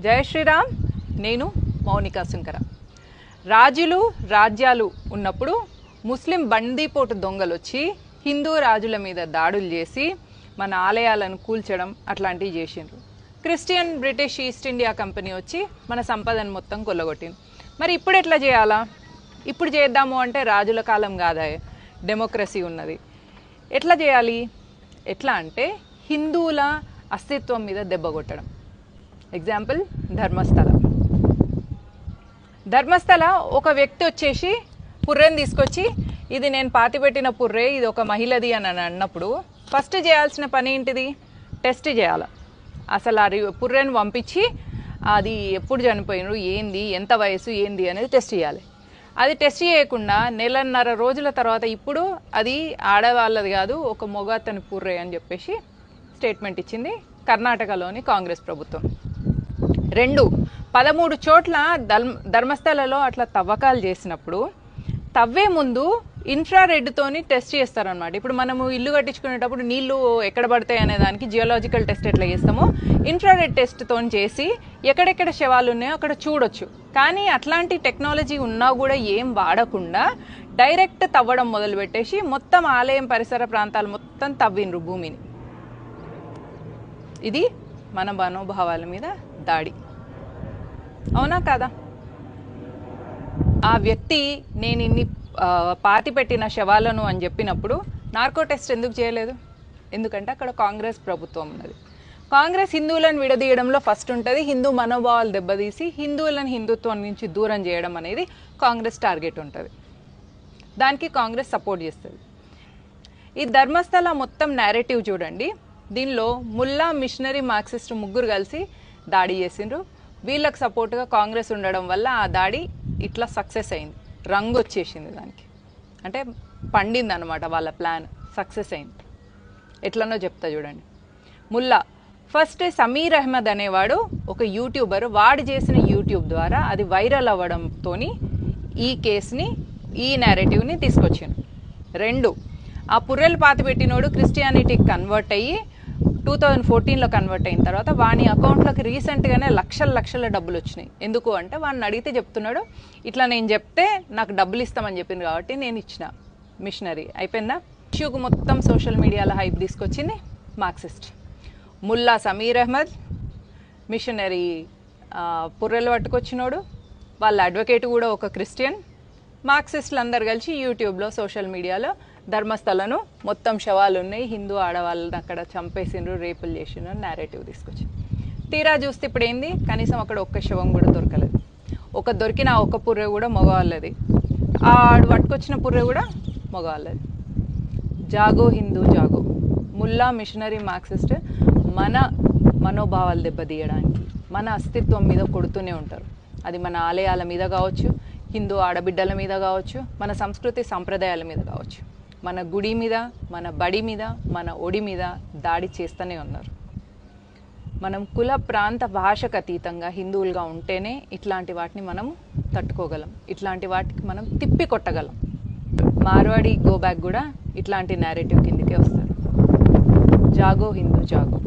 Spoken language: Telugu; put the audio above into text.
జయ శ్రీరామ్. నేను మౌనిక శంకర. రాజులు రాజ్యాలు ఉన్నప్పుడు ముస్లిం బందీపోటు దొంగలు వచ్చి హిందూ రాజుల మీద దాడులు చేసి మన ఆలయాలను కూల్చడం అట్లాంటివి చేసిండ్రు. Christian British East India company వచ్చి మన సంపదను మొత్తం కొల్లగొట్టింది. మరి ఇప్పుడు ఎట్లా చేయాలా? ఇప్పుడు చేద్దాము అంటే రాజుల కాలం కాదా? డెమోక్రసీ ఉన్నది. ఎట్లా చేయాలి? ఎట్లా అంటే హిందువుల అస్తిత్వం మీద దెబ్బ కొట్టడం. ఎగ్జాంపుల్ ధర్మస్థల. ధర్మస్థల ఒక వ్యక్తి వచ్చేసి పుర్రెని తీసుకొచ్చి ఇది నేను పాతిపెట్టిన పుర్రే ఇది ఒక మహిళది అని అన్నప్పుడు ఫస్ట్ చేయాల్సిన పని ఏంటిది? టెస్ట్ చేయాలి. అసలు ఆ పుర్రెని పుర్రెను పంపించి అది ఎప్పుడు చనిపోయినారు? ఏంది? ఎంత వయసు? ఏంది? అనేది టెస్ట్ చేయాలి. అది టెస్ట్ చేయకుండా నెలన్నర రోజుల తర్వాత ఇప్పుడు అది ఆడవాళ్ళది కాదు ఒక మొగ అతని పుర్రే అని చెప్పేసి స్టేట్మెంట్ ఇచ్చింది కర్ణాటకలోని కాంగ్రెస్ ప్రభుత్వం. రెండు. పదమూడు చోట్ల ధర్మ ధర్మస్థలలో అట్లా తవ్వకాలు చేసినప్పుడు తవ్వే ముందు ఇన్ఫ్రారెడ్తోని టెస్ట్ చేస్తారనమాట ఇప్పుడు మనము ఇల్లు కట్టించుకునేటప్పుడు నీళ్ళు ఎక్కడ పడతాయి అనే దానికి జియోలాజికల్ టెస్ట్ ఎట్లా చేస్తామో? ఇన్ఫ్రారెడ్ టెస్ట్తో చేసి ఎక్కడెక్కడ శవాలు ఉన్నాయో అక్కడ చూడొచ్చు. కానీ అట్లాంటి టెక్నాలజీ ఉన్నా కూడా ఏం వాడకుండా డైరెక్ట్ తవ్వడం మొదలుపెట్టేసి మొత్తం ఆలయం పరిసర ప్రాంతాలు మొత్తం తవ్విండ్రు భూమిని. ఇది మన మనోభావాల మీద దాడి అవునా కాదా? ఆ వ్యక్తి నేను ఇన్ని పాతి పెట్టిన శవాలను అని చెప్పినప్పుడు నార్కో టెస్ట్ ఎందుకు చేయలేదు? ఎందుకంటే అక్కడ కాంగ్రెస్ ప్రభుత్వం ఉన్నది. కాంగ్రెస్ హిందువులను విడదీయడంలో ఫస్ట్ ఉంటుంది హిందూ మనోభావాలు దెబ్బతీసి హిందువులను హిందుత్వం నుంచి దూరం చేయడం అనేది కాంగ్రెస్ టార్గెట్ ఉంటుంది. దానికి కాంగ్రెస్ సపోర్ట్ చేస్తుంది. ఈ ధర్మస్థల మొత్తం నేరేటివ్ చూడండి. దీనిలో ముల్లా మిషనరీ మార్క్సిస్ట్ ముగ్గురు కలిసి దాడి చేసిండ్రు. వీళ్ళకి సపోర్ట్గా కాంగ్రెస్ ఉండడం వల్ల ఆ దాడి ఇట్లా సక్సెస్ అయింది. రంగు వచ్చేసింది దానికి. అంటే పండింది అనమాట వాళ్ళ ప్లాన్ సక్సెస్ అయింది. ఎట్లనో చెప్తా చూడండి. ముల్లా ఫస్ట్ సమీర్ అహ్మద్ అనేవాడు ఒక యూట్యూబర్. వాడు చేసిన యూట్యూబ్ ద్వారా అది వైరల్ అవ్వడంతో ఈ కేసుని ఈ నేరేటివ్ని తీసుకొచ్చిండు. రెండు ఆ పుర్రెలు పాతి పెట్టినోడు క్రిస్టియానిటీకి కన్వర్ట్ అయ్యి టూ థౌజండ్ ఫోర్టీన్లో కన్వర్ట్ అయిన తర్వాత వాని అకౌంట్లోకి రీసెంట్గానే లక్షల లక్షల డబ్బులు వచ్చినాయి ఎందుకు అంటే వాడిని అడిగితే చెప్తున్నాడు ఇట్లా నేను చెప్తే నాకు డబ్బులు ఇస్తామని చెప్పింది కాబట్టి నేను ఇచ్చిన మిషనరీ అయిపోయిందా? ఇష్యూకు మొత్తం సోషల్ మీడియాలో హైప్ తీసుకొచ్చింది మార్క్సిస్ట్ ముల్లా సమీర్ అహ్మద్ మిషనరీ పుర్రెలు పట్టుకొచ్చినోడు వాళ్ళ అడ్వకేట్ కూడా ఒక క్రిస్టియన్ మార్క్సిస్టులు అందరు కలిసి యూట్యూబ్లో సోషల్ మీడియాలో ధర్మస్థలను మొత్తం శవాలు ఉన్నాయి హిందూ ఆడవాళ్ళని అక్కడ చంపేసిండ్రు రేపులు చేసిండ్రు నేరేటివ్ తీసుకొచ్చి తీరా చూస్తే ఇప్పుడు ఏంది? కనీసం అక్కడ ఒక్క శవం కూడా దొరకలేదు. ఒక దొరికిన ఒక్క పుర్రె కూడా మగవాళ్ళది. ఆడు పట్టుకొచ్చిన పుర్రె కూడా మగవాళ్ళది. జాగో హిందూ జాగో. ముల్లా మిషనరీ మార్క్సిస్ట్ మన మనోభావాలు దెబ్బతీయడానికి మన అస్తిత్వం మీద కొడుతూనే ఉంటారు. అది మన ఆలయాల మీద కావచ్చు హిందూ ఆడబిడ్డల మీద కావచ్చు మన సంస్కృతి సంప్రదాయాల మీద కావచ్చు. మన గుడి మీద మన బడి మీద మన ఒడి మీద దాడి చేస్తూనే ఉన్నారు. మనం కుల ప్రాంత భాషకు అతీతంగా హిందువులుగా ఉంటేనే ఇట్లాంటి వాటిని మనం తట్టుకోగలం. ఇట్లాంటి వాటికి మనం తిప్పి కొట్టగలం మార్వాడి గోబ్యాక్ కూడా ఇట్లాంటి నేరేటివ్ కిందకే వస్తారు జాగో హిందూ జాగో.